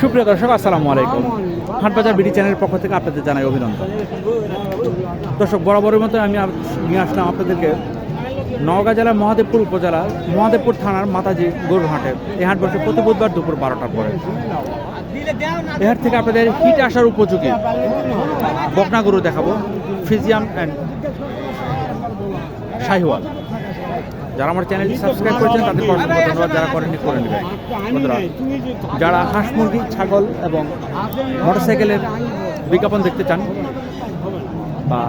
সুপ্রিয় দর্শক, আসসালামু আলাইকুম। হাটবাজার বিডি চ্যানেলের পক্ষ থেকে আপনাদের জানাই অভিনন্দন। দর্শক, বরাবরের মতো আমি নিয়ে আসলাম আপনাদেরকে নওগাঁ জেলার মহাদেবপুর উপজেলা মহাদেবপুর থানার মাতাজি গরুর এই হাট বসে প্রতি বুধবার দুপুর বারোটার পরে। এই হাট থেকে আপনাদের হিট আসার উপযোগী। বকনা গরু দেখাবো। ফিজিয়াম অ্যান্ড শাহিওয়াল। যারা আমার চ্যানেলটি সাবস্ক্রাইব করেছেন তাদের ধন্যবাদ। যারা করেননি, করে নেবেন। যারা হাঁস, মুরগি, ছাগল এবং মোটরসাইকেলের বিজ্ঞাপন দেখতে চান বা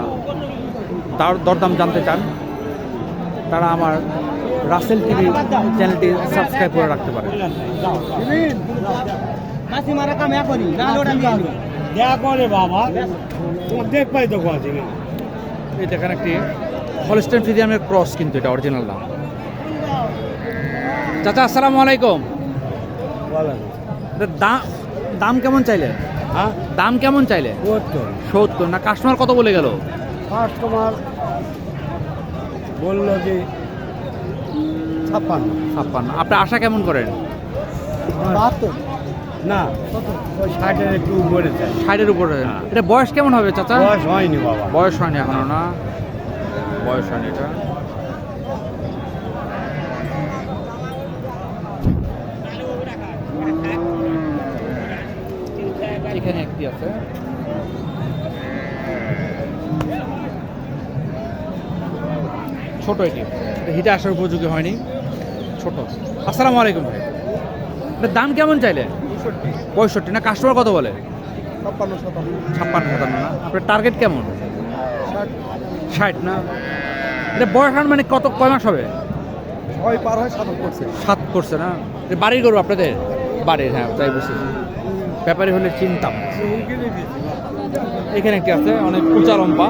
তার দরদাম জানতে চান তারা আমার রাসেল টিভি চ্যানেলটি সাবস্ক্রাইব করে রাখতে পারে। বাবা। তোমার দেখ পাই তো কথা না। এটা এখানে একটি হলস্টেন ফিজিয়ামের ক্রস কিন্তু এটা অরিজিনাল নাম চাচা আসসালামু আলাইকুম। দাম দাম কেমন চাইলে? হ্যাঁ? দাম কেমন চাইলে? সত্তর। সত্তর। না কাস্টমার কত বলে গেল? কাস্টমার বলল যে ছাপ্পান্ন। ছাপ্পান্ন। আপনি আশা কেমন করেন? বাহাত্তর। না ওই ষাটের একটু উপরে চাই ষাটের উপরে হ্যাঁ। এটা বয়স কেমন হবে চাচা? বয়স হয়নি বাবা। বয়স হয়নি এখনও না? বয়স হয়নি এটা। এখানে একটি আছে। ছোট এটি। এটা হিটে আসার উপযোগী হয়নি। ছোট। আসসালামু আলাইকুম ভাই। এটার দাম কেমন চাইলে? পঁয়ষট্টি। না কাস্টমার কত বলে? ছাপ্পান্ন শতাংশ ছাপ্পান্ন সাতান্ন না? আপনার টার্গেট কেমন? ষাট। না? এটা বয়স মানে কত কয় মাস হবে? ছয় পার হয় সাত করছে। সাত করছে না? বাড়ির গরু আপনাদের? বাড়ির হ্যাঁ তাই বুঝতেছি ব্যাপারী হলে চিন্তাম। এখানে একটি আছে? অনেক উঁচা লম্বা।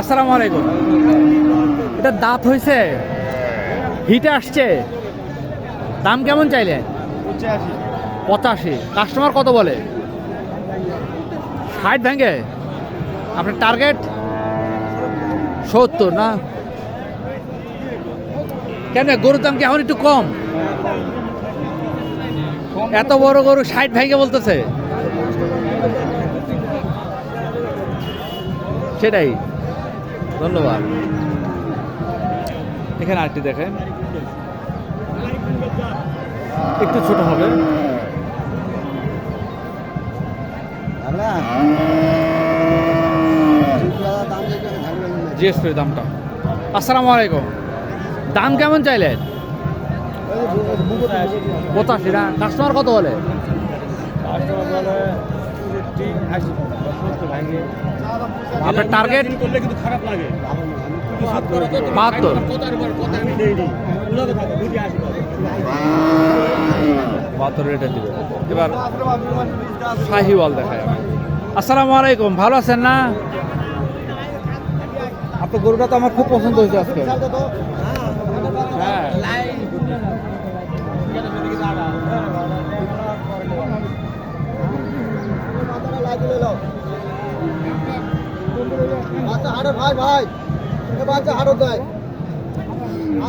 আসসালামু আলাইকুম। এটা দাঁত হয়েছে হিটে আসছে। দাম কেমন চাইলে? পঁচাশি। কাস্টমার কত বলে? ষাট ভেঙে আপনার টার্গেট? সত্তর, না? কেন গরুর দাম কি এখন একটু কম? এত বড় গরু ষাট ভেঙে বলতেছে। সেটাই। ধন্যবাদ। এখানে আরটি দেখেন। একটু ছোট হবে। জিজ্ঞেস করি দামটা। আসসালামু আলাইকুম। দাম কেমন চাইলেন? পঁচাশি না? কাস্টমার কত বলে? আপনার টার্গেট করলে কিন্তু খারাপ লাগে। বাহাত্তর। বাহাত্তর রেটে দিবে। এবার শাহিওয়াল দেখায় আসসালামু আলাইকুম ভালো আছেন না? আপনার গরুটা তো আমার খুব পছন্দ হয়েছে আজকে।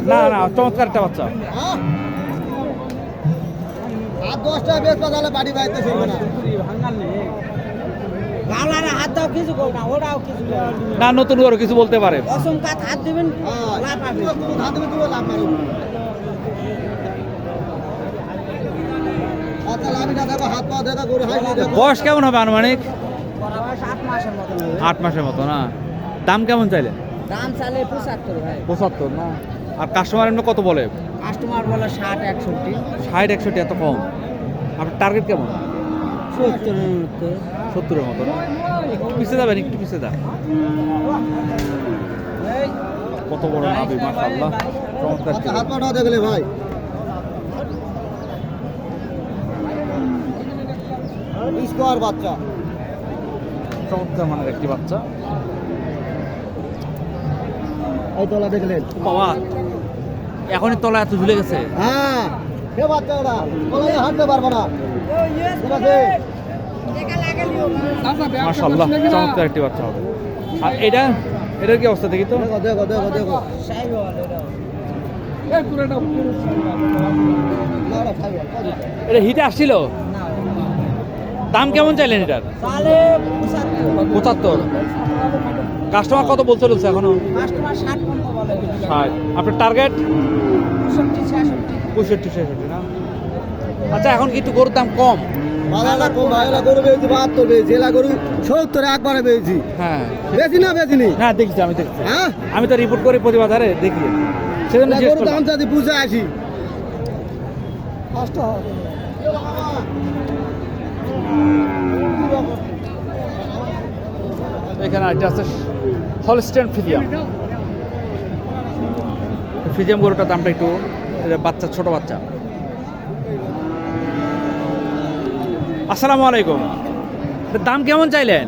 না না, চমৎকার একটা বাচ্চা। না হাত দাও কিছু নতুন করে কিছু বলতে পারে। অসংখ্যাত হাত হাত তুমি বয়স কেমন হবে আনুমানিক আট মাসের মতো না দাম কেমন চাইলে দাম চালে পঁচাত্তর ভাই পঁচাত্তর না আর কাস্টমার এমনি কত বলে কাস্টমার বলে ষাট একষট্টি ষাট একষট্টি এত কম আপনার টার্গেট কেমন সত্তরের মতো সত্তরের মতো না একটু পিছিয়ে যাবেন একটু পিছিয়ে যান এই কত বড় নাবি মাশাআল্লাহ চমৎকার আচ্ছা হাত পাটা দেখলে ভাই স্কোয়ার বাচ্চা। চমৎকার মানের একটি বাচ্চা। এই তলা দেখলেন বাবা এখনই তলা এত ঝুলে গেছে। হ্যাঁ সে বাচ্চা ওরা তলায় হাঁটতে পারবে না। ঠিক আছে? মাশাআল্লাহ চমৎকার একটি বাচ্চা হবে। আর এটা এটার কি অবস্থা দেখি তো? দেখো। এটা হিটে আসছিল? দাম কেমন চাইলেন এটার? পঁচাত্তর। কাস্টমার কত বলতে চলছে এখনও? ষাট আপনার টার্গেট পঁয়ষট্টি ছেষট্টি। না? আচ্ছা এখন কিন্তু গরুর দাম কম? গরু পেয়েছি বাহাত্তর পেয়েছি এলা গরু সত্তর একবারে পেয়েছি হ্যাঁ। বেশি না বেশি হ্যাঁ দেখছি আমি দেখছি। হ্যাঁ? আমি তো রিপোর্ট করি প্রতিবাদারে দেখি। সেজন্য এলা দাম যদি বুঝে আসি। কষ্ট হবে। এখানে এটা আছে হলস্টেন ফিজিয়াম ফিজিয়াম গরুটার দামটা একটু বাচ্চা, ছোট বাচ্চা। আসসালামু আলাইকুম। দাম কেমন চাইলেন?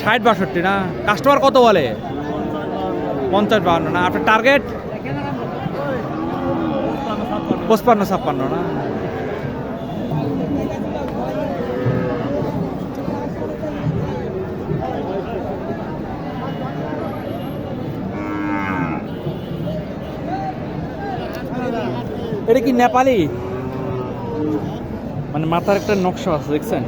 ষাট বাষট্টি না? কাস্টমার কত বলে? পঞ্চাশ বাহান্ন না, আপনার টার্গেট পঁচপান্ন, ছাপ্পান্ন না? এটা কি নেপালি? মানে মাথার একটা নকশা আছে দেখছেন?